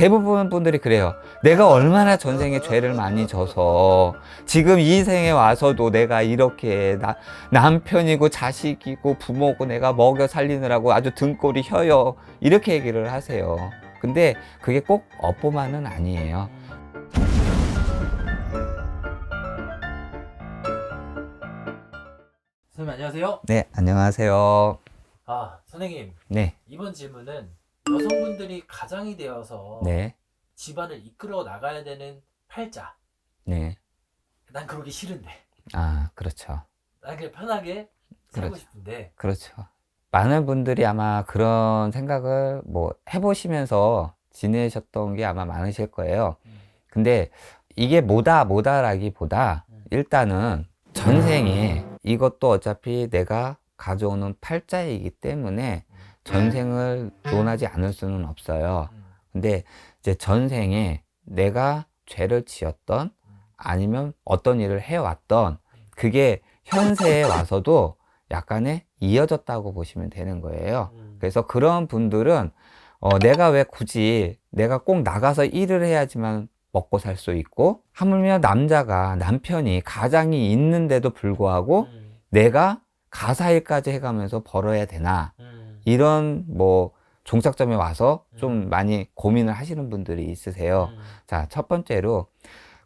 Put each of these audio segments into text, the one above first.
대부분 분들이 그래요. 내가 얼마나 전생에 죄를 많이 져서 지금 이 생에 와서도 내가 이렇게 나, 남편이고 자식이고 부모고 내가 먹여 살리느라고 아주 등골이 혀요. 이렇게 얘기를 하세요. 근데 그게 꼭 업보만은 아니에요. 선생님 안녕하세요. 네, 안녕하세요. 아 선생님 네, 이번 질문은 여성분들이 가장이 되어서 네, 집안을 이끌어 나가야 되는 팔자. 네. 난 그러기 싫은데. 아, 그렇죠. 난 그냥 편하게 살고 그렇죠. 싶은데. 그렇죠. 많은 분들이 아마 그런 생각을 뭐 해보시면서 지내셨던 게 아마 많으실 거예요. 음, 근데 이게 뭐다 뭐다라기보다 음. 일단은 전생에 이것도 어차피 내가 가져오는 팔자이기 때문에 음, 전생을 논하지 않을 수는 없어요. 음, 근데 이제 전생에 내가 죄를 지었던 아니면 어떤 일을 해왔던 그게 현세에 와서도 약간의 이어졌다고 보시면 되는 거예요. 음. 그래서 그런 분들은 어, 내가 왜 굳이 내가 꼭 나가서 일을 해야지만 먹고 살 수 있고 하물며 남자가 남편이 가장이 있는데도 불구하고 음, 내가 가사일까지 해가면서 벌어야 되나 음, 이런 뭐 종착점에 와서 좀 음. 많이 고민을 하시는 분들이 있으세요. 음, 자, 첫 번째로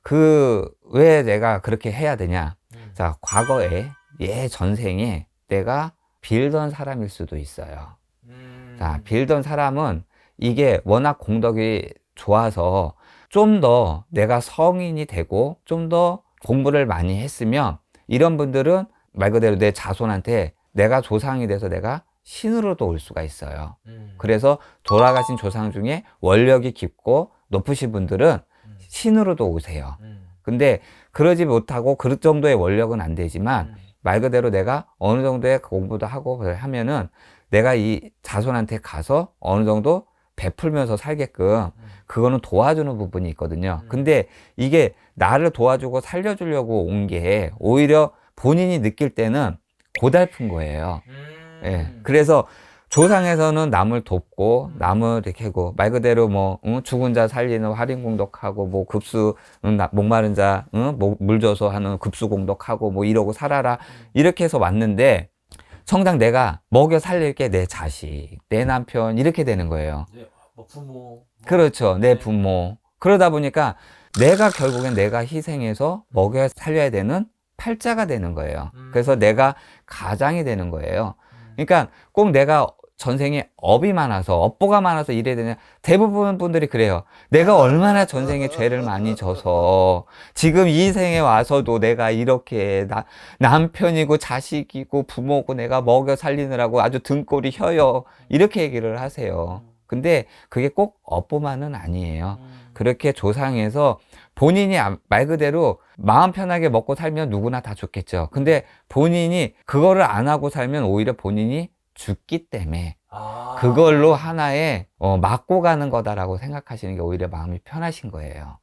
그 왜 내가 그렇게 해야 되냐? 음. 자, 과거에 예 전생에 내가 빌던 사람일 수도 있어요. 음, 자, 빌던 사람은 이게 워낙 공덕이 좋아서 좀 더 내가 성인이 되고 좀 더 공부를 많이 했으면 이런 분들은 말 그대로 내 자손한테 내가 조상이 돼서 내가 신으로도 올 수가 있어요. 음, 그래서 돌아가신 조상 중에 원력이 깊고 높으신 분들은 음, 신으로도 오세요. 음, 근데 그러지 못하고 그 정도의 원력은 안 되지만 음, 말 그대로 내가 어느 정도의 공부도 하고 하면은 내가 이 자손한테 가서 어느 정도 베풀면서 살게끔 음, 그거는 도와주는 부분이 있거든요. 음. 근데 이게 나를 도와주고 살려주려고 온 게 오히려 본인이 느낄 때는 고달픈 거예요. 음, 예. 그래서 조상에서는 남을 돕고 음. 남을 이렇게 하고 말 그대로 뭐 응? 죽은 자 살리는 활인 공덕하고 뭐 급수 응? 나- 목마른 자 응? 목- 물 줘서 하는 급수 공덕하고 뭐 이러고 살아라 음, 이렇게 해서 왔는데 성당 내가 먹여 살릴 게 내 자식 내 남편 이렇게 되는 거예요. 네, 뭐 부모. 뭐, 그렇죠. 내 네. 부모. 그러다 보니까 내가 결국엔 내가 희생해서 먹여 살려야 되는 팔자가 되는 거예요. 음. 그래서 내가 가장이 되는 거예요. 음, 그러니까 꼭 내가 전생에 업이 많아서 업보가 많아서 이래야 되냐. 대부분 분들이 그래요. 내가 얼마나 전생에 죄를 많이 져서 지금 이 생에 와서도 내가 이렇게 나, 남편이고 자식이고 부모고 내가 먹여 살리느라고 아주 등골이 혀요. 이렇게 얘기를 하세요 근데 그게 꼭 업보만은 아니에요 음, 그렇게 조상에서 본인이 안- 말 그대로 마음 편하게 먹고 살면 누구나 다 좋겠죠. 근데 본인이 그거를 안 하고 살면 오히려 본인이 죽기 때문에 아, 그걸로 하나의 어, 맞고 가는 거다라고 생각하시는 게 오히려 마음이 편하신 거예요.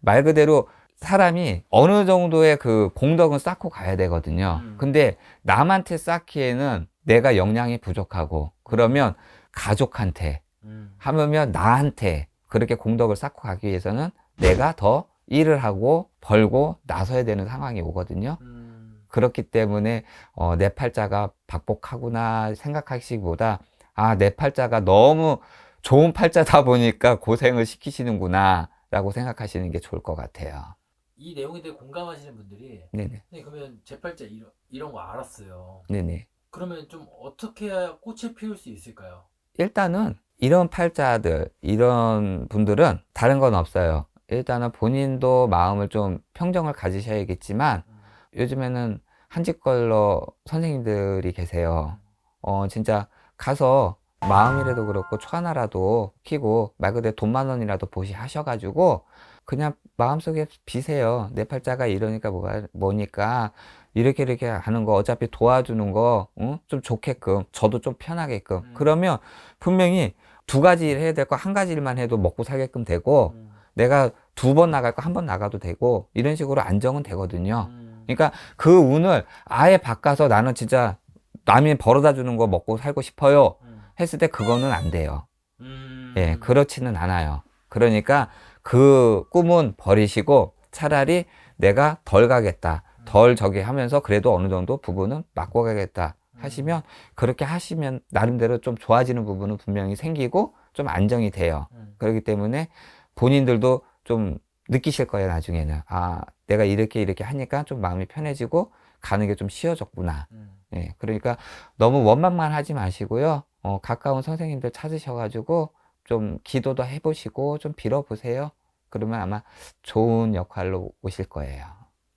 말 그대로 사람이 어느 정도의 그 공덕은 쌓고 가야 되거든요. 음. 근데 남한테 쌓기에는 내가 역량이 부족하고 그러면 가족한테 음, 하면 나한테 그렇게 공덕을 쌓고 가기 위해서는 내가 더 일을 하고 벌고 나서야 되는 상황이 오거든요. 음, 그렇기 때문에 어, 내 팔자가 박복하구나 생각하시기보다 아, 내 팔자가 너무 좋은 팔자다 보니까 고생을 시키시는구나 라고 생각하시는 게 좋을 것 같아요. 이 내용에 대해 공감하시는 분들이 네네. 네, 그러면 제 팔자 이런, 이런 거 알았어요. 네네. 그러면 좀 어떻게 해야 꽃을 피울 수 있을까요? 일단은 이런 팔자들, 이런 분들은 다른 건 없어요. 일단은 본인도 마음을 좀 평정을 가지셔야겠지만 음, 요즘에는 한직걸로 선생님들이 계세요. 어, 진짜 가서 마음이라도 그렇고 초 하나라도 키고 말 그대로 돈 만 원이라도 보시 하셔가지고 그냥 마음속에 비세요. 내 팔자가 이러니까 뭐가 뭐니까 이렇게 이렇게 하는 거 어차피 도와주는 거 응? 좀 좋게끔 저도 좀 편하게끔 음. 그러면 분명히 두 가지 일 해야 될 거 한 가지 일만 해도 먹고 살게끔 되고 음, 내가 두 번 나갈 거 한 번 나가도 되고 이런 식으로 안정은 되거든요. 음, 그러니까 그 운을 아예 바꿔서 나는 진짜 남이 벌어다 주는 거 먹고 살고 싶어요 음, 했을 때 그거는 안 돼요. 음, 예, 그렇지는 않아요. 그러니까 그 꿈은 버리시고 차라리 내가 덜 가겠다. 덜 저기 하면서 그래도 어느 정도 부분은 맞고 가겠다 하시면 그렇게 하시면 나름대로 좀 좋아지는 부분은 분명히 생기고 좀 안정이 돼요. 음. 그렇기 때문에 본인들도 좀 느끼실 거예요, 나중에는. 아, 내가 이렇게 이렇게 하니까 좀 마음이 편해지고 가는 게 좀 쉬워졌구나. 음. 예, 그러니까 너무 원망만 하지 마시고요. 어, 가까운 선생님들 찾으셔가지고 좀 기도도 해보시고 좀 빌어보세요. 그러면 아마 좋은 역할로 오실 거예요.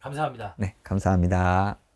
감사합니다. 네, 감사합니다.